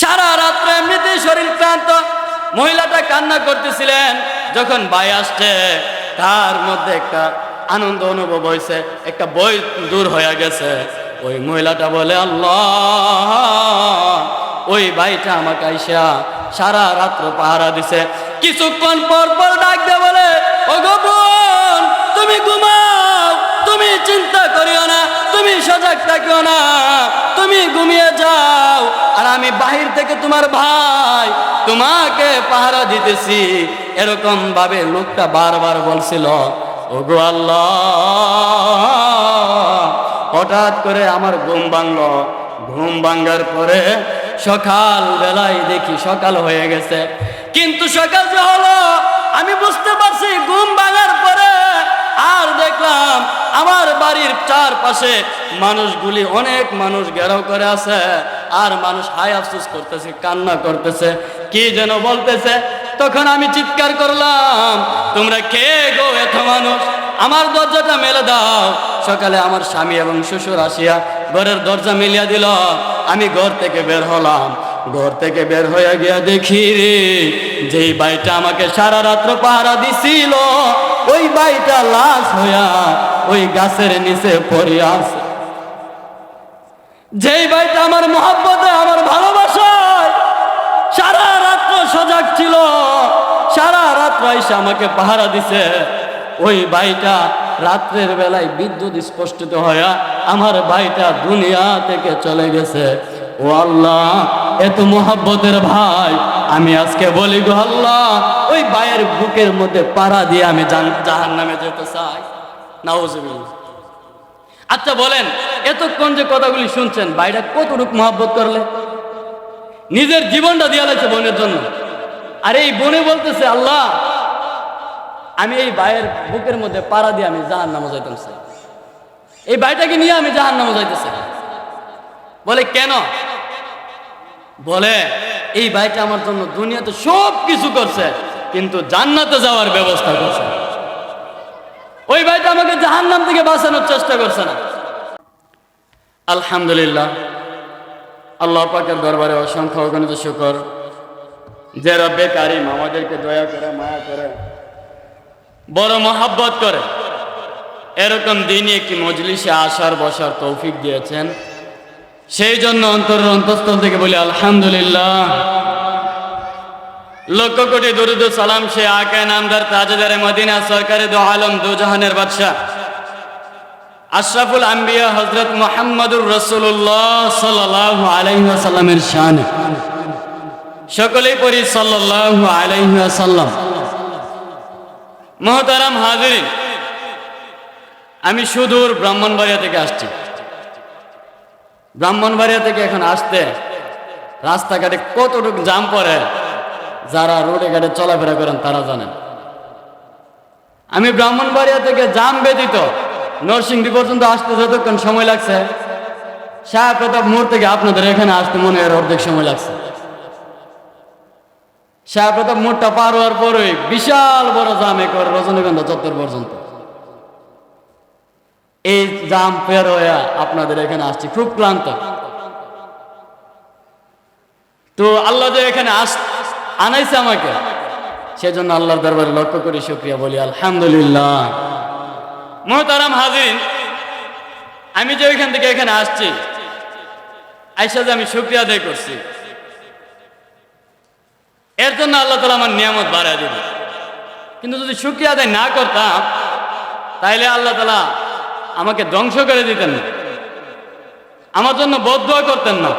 সারা রাত্রে এমনিতে শরীর ক্লান্ত। মহিলাটা কান্না করতেছিলেন। যখন ভাই আসছে, তার মধ্যে একটা আনন্দ অনুভব হয়েছে। একটা বই দূর হয়ে গেছে। ওই মহিলাটা বলে, আল্লাহ, ওই ভাইটা আমাকে আইসা সারা রাত্র পাহারা দিছে। কিছুক্ষণ পর পর ডাক দিয়ে বলে তুমি ঘুমাও, তুমি চিন্তা করিও না, তুমি সজাগ থাকিও না। আমি বাহির থেকে তোমার ভাই, তোমাকে পাহারা দিতেছি। এরকম ভাবে লোকটা বারবার বলছিল, ওগো আল্লাহ! হঠাৎ করে আমার ঘুম ভাঙলো। ঘুম ভাঙ্গার পরে সকাল বেলায় দেখি সকাল হয়ে গেছে। কিন্তু সকাল যে হলো, আমি বুঝতে পারছি ঘুম ভাঙার পরে আর দেখলাম আমার বাড়ির চারপাশে মানুষগুলি, অনেক মানুষ ঘেরাও করে আছে। আর মানুষ হাই আফসোস করতেছে, কান্না করতেছে, কি যেন বলতেছে। তখন আমি চিৎকার করলাম, তোমরা কে গো এত মানুষ? আমার দরজাটা মেলে দাও। সকালে আমার স্বামী এবং শ্বশুর আসিয়া ঘরের দরজা মিলিয়া দিল। আমি ঘর থেকে বের হলাম। ঘর থেকে বের হয়ে গিয়া দেখি রে, যেই বাইটা আমাকে সারা রাত্র পাহারা দিছিল, ওই বাইটা লাশ হইয়া ওই গাছের নিচে পড়িয়া আছে। যেই বাইটা আমার মহাব্বতে, আমার ভালোবাসায় সারা রাত্র সজাগ ছিল, সারা রাত্র এসে আমাকে পাহারা দিছে। ওই ভাইটা রাত্রের বেলায় বিদ্যুৎ স্পষ্টিত হইয়া আমার ভাইটা দুনিয়া থেকে চলে গেছে। ও আল্লাহ, এত মোহাব্বতের ভাই, আমি আজকে বলি গো আল্লাহ, ওই ভাইয়ের বুকের মধ্যে পাড়া দিয়ে আমি জাহান নামে যেতে চাই। নাউজুবিল্লাহ। আচ্ছা বলেন, এতক্ষণ যে কথাগুলি শুনছেন ভাইটা কতটুকু মহাব্বত করলে? নিজের জীবনটা দিয়ে লাগছে বোনের জন্য। আর এই বোনে বলতেছে, আল্লাহ, আমি এই ভাইয়ের বুকের মধ্যে পাড়া দিয়ে আমি জাহান নামো যাইতাম এই ভাইটাকে নিয়ে আমি জাহান নামো যাইতেছি। বলে, কেন? বলে, এই ভাইটা আমার জন্য দুনিয়াতে সব কিছু করছে, কিন্তু জান্নাতে যাওয়ার ব্যবস্থা করছে। ওই ভাইটা আমাকে জাহান নাম থেকে বাঁচানোর চেষ্টা করছে না। আলহামদুলিল্লাহ, আল্লাহ পাকের দরবারে অসংখ্য অগণিত শুকর। যে রব্বে কারিম আমাদেরকে দয়া করে, মায়া করে, বড় মহাব্বত করে, এরকম দিনই একটি মজলিসে আসার, বসার তৌফিক দিয়েছেন। সেই জন্য অন্তরের অন্তঃস্থল থেকে বলি, আলহামদুলিল্লাহ। লক্ষ কোটি দরুদ সালাম সে আকায় নামদার তাজদার মদিনা সরকারে দো আলম দু জাহানের বাদশাহ। আশরাফুল আম্বিয়া হজরত মোহাম্মদুর রসুল্লাহ সাল্লাহ আলাইসাল্লামের শান। সকলেই পড়ি সাল্লাহ আলাইসাল্লাম মহতারাম হাজিরিন, আমি সুদূর ব্রাহ্মণবাড়িয়া থেকে আসছি। ব্রাহ্মণবাড়িয়া থেকে এখন আসতে রাস্তাঘাটে কতটুকু জাম পড়ে? যারা রোডে ঘাটে চলাফেরা করেন, তারা জানেন। আমি ব্রাহ্মণবাড়িয়া থেকে জাম ব্যতীত নরসিংদী পর্যন্ত আসতে যতক্ষণ সময় লাগছে, শাহ প্রতাপ মোড় থেকে আপনাদের এখানে আসতে মনে হয় অর্ধেক সময় লাগছে। শাহ প্রতাপ মোড়টা পার হওয়ার পরে বিশাল বড় জাম একবার রজনীগন্ধা চত্বর পর্যন্ত। এই জাম পের হয়ে আপনাদের এখানে আসছি, খুব ক্লান্ত। তো আল্লাহ যে এখানে আস আনাইছে আমাকে। সেজন্য আল্লাহর দরবারে লক্ষ্য করি, শুক্রিয়া বলি, আলহামদুলিল্লাহ। মোহতারাম হাজিন আমি যে ওইখান থেকে এখানে আসছি, আইসা যে আমি শুক্রিয়া আদায় করছি। এর জন্য আল্লাহ তালা আমার নিয়ামত বাড়ায় দিবে। কিন্তু যদি শুক্রিয়া আদায় না করতাম, তাইলে আল্লাহ তালা আমাকে ধ্বংস করে দিতেন না। আমার জন্য বদুয়া করতেন না।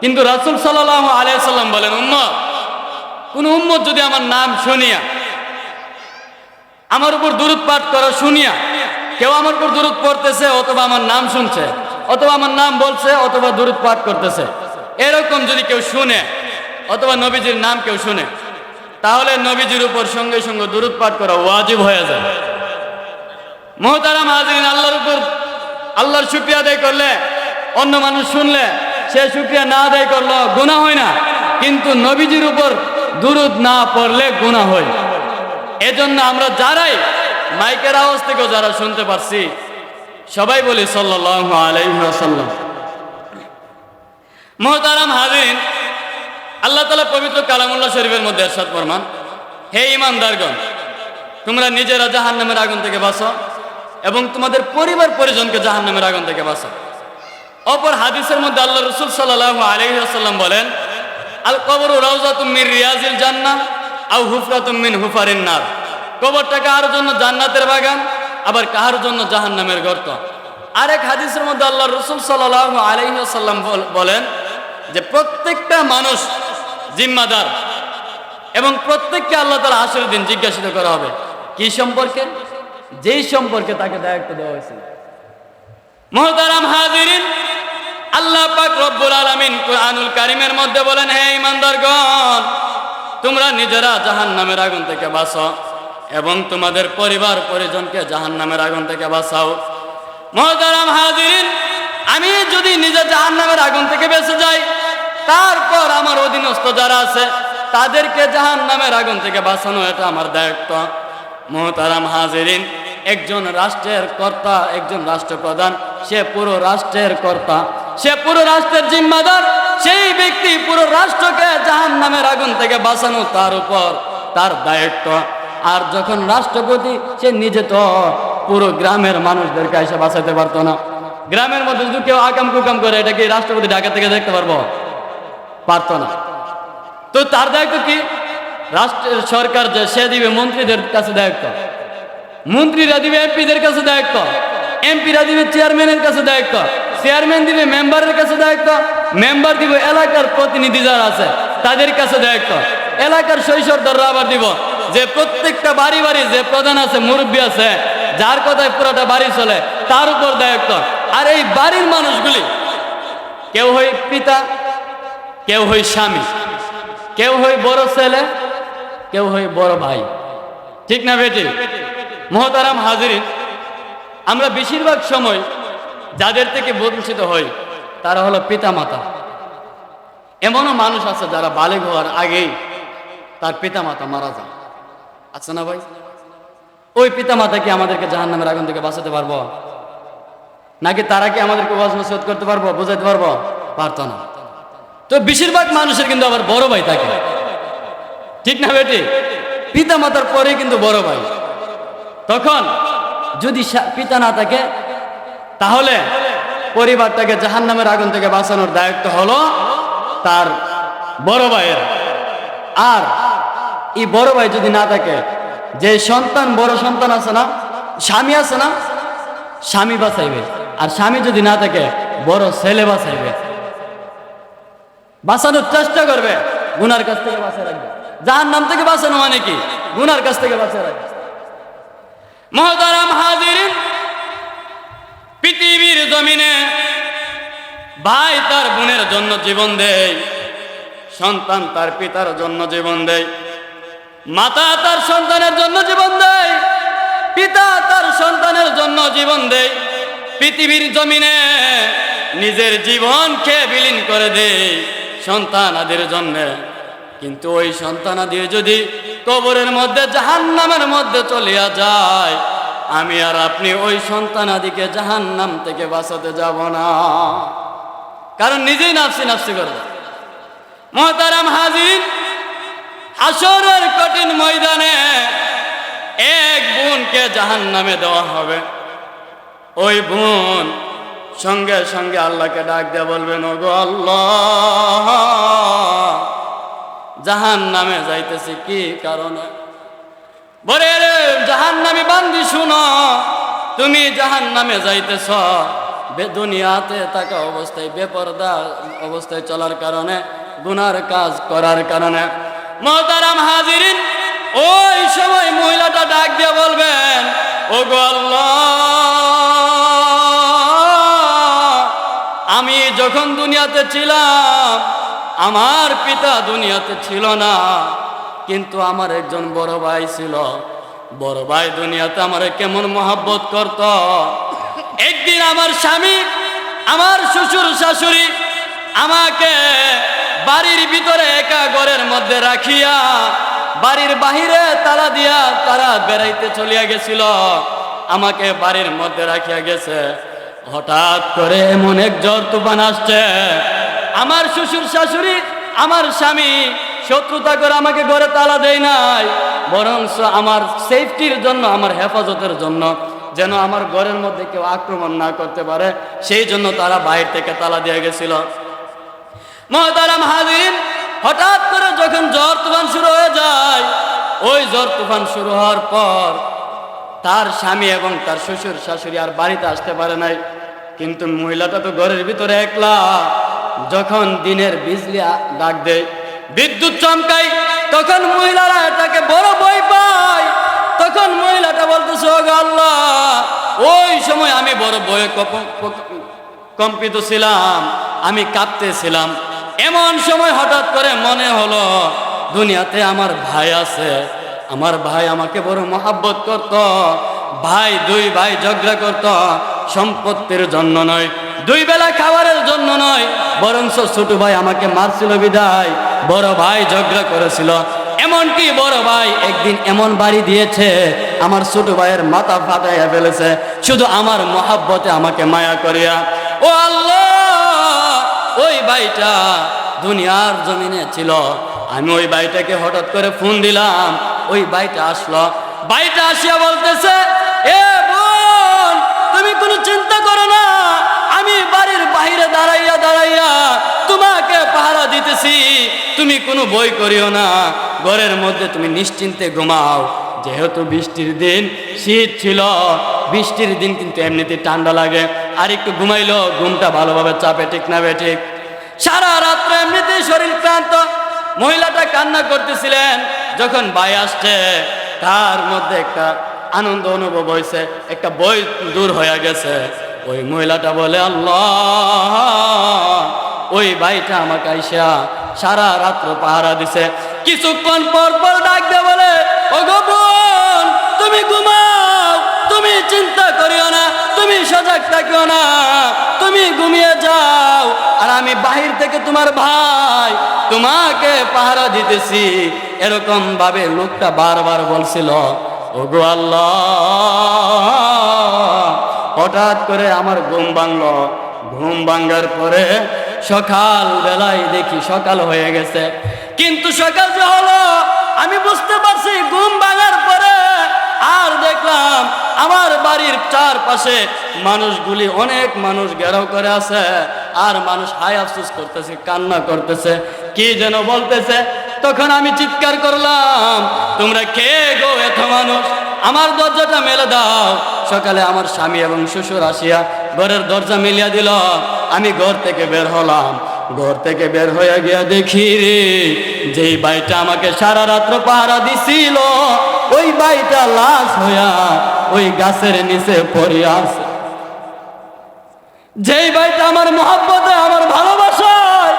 কিন্তু রাসুল সাল্লাহ আলিয়াল্লাম বলেন, উম্মত কোন উম্মত যদি আমার নাম শুনিয়া, আমার উপর দূরত পাঠ করা শুনিয়া, কেউ আমার উপর দূরত পড়তেছে অথবা আমার নাম শুনছে, অথবা আমার নাম বলছে অথবা দূরত পাঠ করতেছে, এরকম যদি কেউ শুনে, অথবা নবীজির নাম কেউ শুনে, তাহলে নবীজির উপর সঙ্গে সঙ্গে দূরত পাঠ করা ওয়াজিব হয়ে যায়। মোহতারাম হাজরিন, আল্লাহর উপর আল্লাহর শুক্রিয়া আদায় করলে, অন্য মানুষ শুনলে, সে শুক্রিয়া না আদায় করল গুণা হয় না। কিন্তু নবীজির উপর দূরত না পড়লে গুণা হয়। এজন্য আমরা যারাই মাইকের আওয়াজ থেকেও যারা শুনতে পারছি, সবাই বলি মোহতারাম হাজিন তালা পবিত্র কালামুল্লাহ শরীফের মধ্যে এরশাদ ফরমান, হে ইমানদারগণ তোমরা নিজেরা জাহান নামের আগুন থেকে বাঁচো এবং তোমাদের পরিবার পরিজনকে জাহান নামের আগুন থেকে বাঁচো অপর হাদিসের মধ্যে আল্লাহ রসুল সাল্লাহ আলহিহাসাল্লাম বলেন আল কবর রাউজা তুমির রিয়াজিল জান্নাত আউ হুফরা তুমিন হুফারিন নার। কবরটা কাহার জন্য? জান্নাতের বাগান, আবার কাহার জন্য? জাহান নামের গর্ত। আরেক হাদিসের মধ্যে আল্লাহ রসুল সাল্লাহ আলহিহাসাল্লাম বলেন যে প্রত্যেকটা মানুষ জিম্মাদার এবং প্রত্যেককে আল্লাহ তালা আসল দিন জিজ্ঞাসিত করা হবে, কি সম্পর্কে? যেই সম্পর্কে তাকে দায়িত্ব দেওয়া হয়েছিল। মোহতারাম হাজিরিন আল্লাহ পাক রব্বুল আলামিন কুরআনুল কারিমের মধ্যে বলেন, হে ইমানদারগণ তোমরা নিজেরা জাহান নামের আগুন থেকে বাঁচো এবং তোমাদের পরিবার পরিজনকে জাহান নামের আগুন থেকে বাঁচাও। মোহতারাম হাজিরিন, আমি যদি নিজে জাহান নামের আগুন থেকে বেঁচে যাই, তারপর আমার অধীনস্থ যারা আছে, তাদেরকে জাহান নামের আগুন থেকে বাঁচানো এটা আমার দায়িত্ব। মোহতারাম হাজিরিন, একজন রাষ্ট্রের কর্তা, একজন রাষ্ট্রপ্রধান, সে পুরো রাষ্ট্রের কর্তা। সে পুরো রাষ্ট্রের জিম্মাদার, সেই ব্যক্তি পুরো রাষ্ট্রকে জাহান নামের আগুন থেকে বাঁচানো তার উপর তার দায়িত্ব। আর যখন রাষ্ট্রপতি, সে নিজে তো পুরো গ্রামের মানুষদেরকে এসে বাঁচাতে পারতো না। গ্রামের মধ্যে যদি কেউ আকাম কুকাম করে, এটা কি রাষ্ট্রপতি ঢাকা থেকে দেখতে পারব? পারতো না। তো তার দায়িত্ব কি? রাষ্ট্রের সরকার যে, সে দিবে মন্ত্রীদের কাছে দায়িত্ব। মন্ত্রীরা দিবে এমপিদের কাছে দায়িত্ব। এমপিরা দিবে চেয়ারম্যানের কাছে দায়িত্ব। চেয়ারম্যান দিবে, মেম্বারের কাছে দায়িত্ব, মেম্বার দিব, এলাকার প্রতিনিধি যারা আছে, তাদের কাছে দায়িত্ব। এলাকার শৈশবদাররা আবার দিব। যে প্রত্যেকটা বাড়ি বাড়ি যে প্রধান আছে, মুরব্বী আছে, যার কথায় পুরোটা বাড়ি চলে, তার উপর দায়িত্ব। আর এই বাড়ির মানুষগুলি, কেউ হয় পিতা, কেউ হয় স্বামী, কেউ হয় বড় ছেলে, কেউ হয় বড় ভাই। ঠিক না বেটি? মহতারাম হাজিরিন, আমরা বেশিরভাগ সময় যাদের থেকে বঞ্চিত হই, তারা হলো পিতা মাতা এমনও মানুষ আছে যারা বালেগ হওয়ার আগেই তার পিতা মাতা মারা যায়। আছে না ভাই? ওই পিতা মাতা কি আমাদেরকে জাহান নামের আগুন থেকে বাঁচাতে পারব? নাকি তারা কি আমাদেরকে ওয়াজ করতে পারব বোঝাতে পারব? পারতো না। তো বেশিরভাগ মানুষের কিন্তু আবার বড় ভাই থাকে। ঠিক না বেটি? পিতা মাতার পরে কিন্তু বড় ভাই। তখন যদি পিতা না থাকে তাহলে পরিবারটাকে জাহান নামের আগুন থেকে বাঁচানোর দায়িত্ব হলো তার বড় ভাইয়ের। আর এই বড় ভাই যদি না থাকে, যে সন্তান, বড় সন্তান আছে না, স্বামী আছে না, স্বামী বাঁচাইবে। আর স্বামী যদি না থাকে, বড় ছেলে বাঁচাইবে। বাঁচানোর চেষ্টা করবে, গুনার কাছ থেকে বাঁচিয়ে রাখবে। যার নাম থেকে বাঁচানো মানে কি? গুনার কাছ থেকে বাঁচিয়ে রাখবে। মহতারাম ভাই তার বোনের জন্য জীবন দেয়, সন্তান তার পিতার জন্য জীবন দেয়, মাতা তার সন্তানের জন্য জীবন দেয়, পিতা তার সন্তানের জন্য জীবন দেয়, পৃথিবীর জমিনে নিজের জীবনকে বিলীন করে দেয় সন্তানাদের জন্য। কিন্তু ওই সন্তানাদি যদি কবরের মধ্যে, জাহান্নামের মধ্যে চলিয়া যায়, আমি আর আপনি ওই সন্তানাদিকে জাহান্নাম থেকে বাঁচাতে যাব না। কারণ নিজেই নাফসি নাফসি করবে। মহতারাম হাজির হাসরের কঠিন ময়দানে এক বোনকে জাহান নামে দেওয়া হবে। ওই বোন সঙ্গে সঙ্গে আল্লাহকে ডাক দিয়ে বলবেন, ওগো আল্লাহ জাহান নামে যাইতেছি কি কারণে? বলে রে জাহান নামে বান্দি শুনো, তুমি জাহান নামে যাইতেছ দুনিয়াতে থাকা অবস্থায়, বেপরদা অবস্থায় চলার কারণে, গুনার কাজ করার কারণে। মহতারাম হাজিরিন, ওই সময় মহিলাটা ডাক দিয়ে বলবেন ও আমি যখন দুনিয়াতে ছিলাম, আমার পিতা দুনিয়াতে ছিল না, কিন্তু আমার একজন বড় ভাই ছিল। বড় ভাই দুনিয়াতে আমার কেমন মহাব্বত করত একদিন আমার স্বামী, আমার শ্বশুর শাশুড়ি আমাকে বাড়ির ভিতরে একা ঘরের মধ্যে রাখিয়া বাড়ির বাহিরে তালা দিয়া তারা বেড়াইতে চলিয়া গেছিল। আমাকে বাড়ির মধ্যে রাখিয়া গেছে। হঠাৎ করে এমন এক জ্বর তুফান আসছে। আমার শ্বশুর শাশুড়ি, আমার স্বামী শত্রুতা করে আমাকে ঘরে তালা দেয় নাই বরং আমার সেফটির জন্য, আমার হেফাজতের জন্য যেন আমার ঘরের মধ্যে কেউ আক্রমণ না করতে পারে, সেই জন্য তারা বাইরে থেকে তালা দিয়ে গেছিল। মহতারাম হাজিন হঠাৎ করে যখন জ্বর তুফান শুরু হয়ে যায়, ওই জ্বর তুফান শুরু হওয়ার পর তার স্বামী এবং তার শ্বশুর শাশুড়ি আর বাড়িতে আসতে পারে নাই। কিন্তু মহিলাটা তো ঘরের ভিতরে একলা। যখন দিনের বিজলি ডাক দেয়, বিদ্যুৎ চমকাই তখন মহিলারা এটাকে বড় বই পায়। তখন মহিলাটা বলতেছে আল্লাহ, ওই সময় আমি বড় বয়ে কম্পিত ছিলাম, আমি কাঁপতেছিলাম এমন সময় হঠাৎ করে মনে হলো, দুনিয়াতে আমার ভাই আছে। আমার ভাই আমাকে বড় মহাব্বত করত। ভাই, দুই ভাই ঝগড়া করত। সম্পত্তির জন্য নয়, দুই বেলা খাবারের জন্য নয়, বরঞ্চ ছোট ভাই আমাকে মারছিল বিদায়। বড় ভাই ঝগড়া করেছিল। এমনকি বড় ভাই একদিন এমন বাড়ি দিয়েছে, আমার ছোট ভাইয়ের মাথা ফাটাইয়া ফেলেছে, শুধু আমার মহাব্বতে আমাকে মায়া করিয়া। ও আল্লাহ, ওই ভাইটা দুনিয়ার জমিনে ছিল। আমি ওই ভাইটাকে হঠাৎ করে ফোন দিলাম, ওই ভাইটা আসলো। ভাইটা আসিয়া বলতেছে, এ বোন, তুমি কোনো চিন্তা করো না, আমি বাড়ির বাইরে দাঁড়াইয়া দাঁড়াইয়া তোমাকে পাহারা দিতেছি, তুমি কোনো বই করিও না। ঘরের মধ্যে তুমি নিশ্চিন্তে ঘুমাও। যেহেতু বৃষ্টির দিন, শীত ছিল, বৃষ্টির দিন কিন্তু এমনিতে ঠান্ডা লাগে। আর একটু ঘুমাইলো ঘুমটা ভালোভাবে চাপে, ঠিক না ঠিক? সারা রাত্রে এমনিতে শরীর ক্লান্ত। মহিলাটা কান্না করতেছিলেন, যখন ভাই আসছে, তার মধ্যে একটা আনন্দ অনুভব হয়েছে, একটা বই দূর হয়ে গেছে। ওই মহিলাটা বলে, আল্লাহ, ওই ভাইটা আমাকে আইসা সারা রাত্র পাহারা দিছে। কিছুক্ষণ পর পর ডাক দে বলে ও গো বোন, তুমি ঘুমাও, তুমি চিন্তা করিও না, তুমি সজাগ থাকিও না, তুমি ঘুমিয়ে যাও। আর আমি বাহির থেকে তোমার ভাই, তোমাকে পাহারা দিতেছি। এরকম ভাবে লোকটা বারবার বলছিল, ওগো আল্লাহ, হঠাৎ করে আমার ঘুম ভাঙলো। ঘুম ভাঙ্গার পরে সকাল বেলায় দেখি সকাল হয়ে গেছে। কিন্তু সকাল যে হলো, আমি বুঝতে পারছি ঘুম ভাঙার পরে আর দেখলাম আমার বাড়ির চারপাশে মানুষগুলি, অনেক মানুষ ঘেরাও করে আছে আর মানুষ হাই আফসোস করতেছে, কান্না করতেছে, কি যেন বলতেছে। তখন আমি চিৎকার করলাম, তোমরা কে গো এত মানুষ? আমার দরজাটা মেলে দাও। সকালে আমার স্বামী এবং শ্বশুর আসিয়া ঘরের দরজা মিলিয়া দিল। আমি ঘর থেকে বের হলাম। ঘর থেকে বের হয়ে গিয়া দেখি রে, যেই বাইটা আমাকে সারা রাত্র পাহারা দিছিল, ওই বাইটা লাশ হইয়া ওই গাছের নিচে পড়িয়া আছে। যেই বাইটা আমার মহাব্বতে, আমার ভালোবাসায়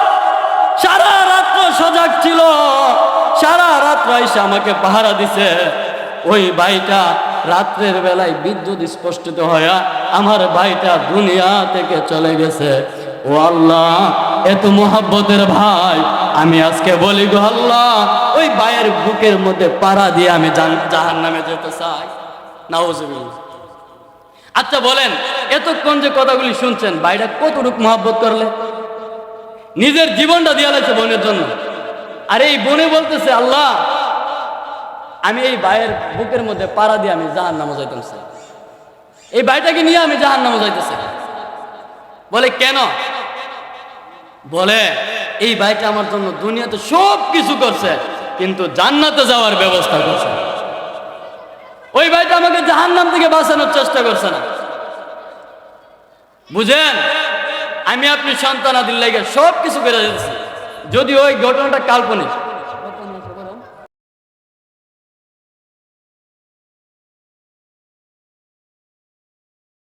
সারা রাত্র সজাগ ছিল, সারা রাত্র এসে আমাকে পাহারা দিছে, ওই ভাইটা রাত্রের বেলায় বিদ্যুৎ স্পষ্টিত হইয়া আমার ভাইটা দুনিয়া থেকে চলে গেছে। ও আল্লাহ, এত মোহাব্বতের ভাই, আমি আজকে বলি গো আল্লাহ, ওই ভাইয়ের বুকের মধ্যে পাড়া দিয়ে আমি জাহান নামে যেতে চাই। নাউজুবিল্লাহ। আচ্ছা বলেন, এতক্ষণ যে কথাগুলি শুনছেন, ভাইটা কতটুকু মহাব্বত করলে? নিজের জীবনটা দিয়া বোনের জন্য। আর এই বোনে বলতেছে, আল্লাহ আমি এই ভাইয়ের বুকের মধ্যে পাড়া দিয়ে আমি জাহান নামো যাইতাম। এই ভাইটাকে নিয়ে আমি জাহান নামো যাইতেছি। বলে, কেন? বলে, এই ভাইটা আমার জন্য দুনিয়াতে সব কিছু করছে, কিন্তু জান্নাতে যাওয়ার ব্যবস্থা করছে। ওই ভাইটা আমাকে জাহান নাম থেকে বাঁচানোর চেষ্টা করছে না। বুঝেন? আমি আপনি সন্তান আদিল লাগে সব কিছু করে দিচ্ছি যদি ওই ঘটনাটা কাল্পনিক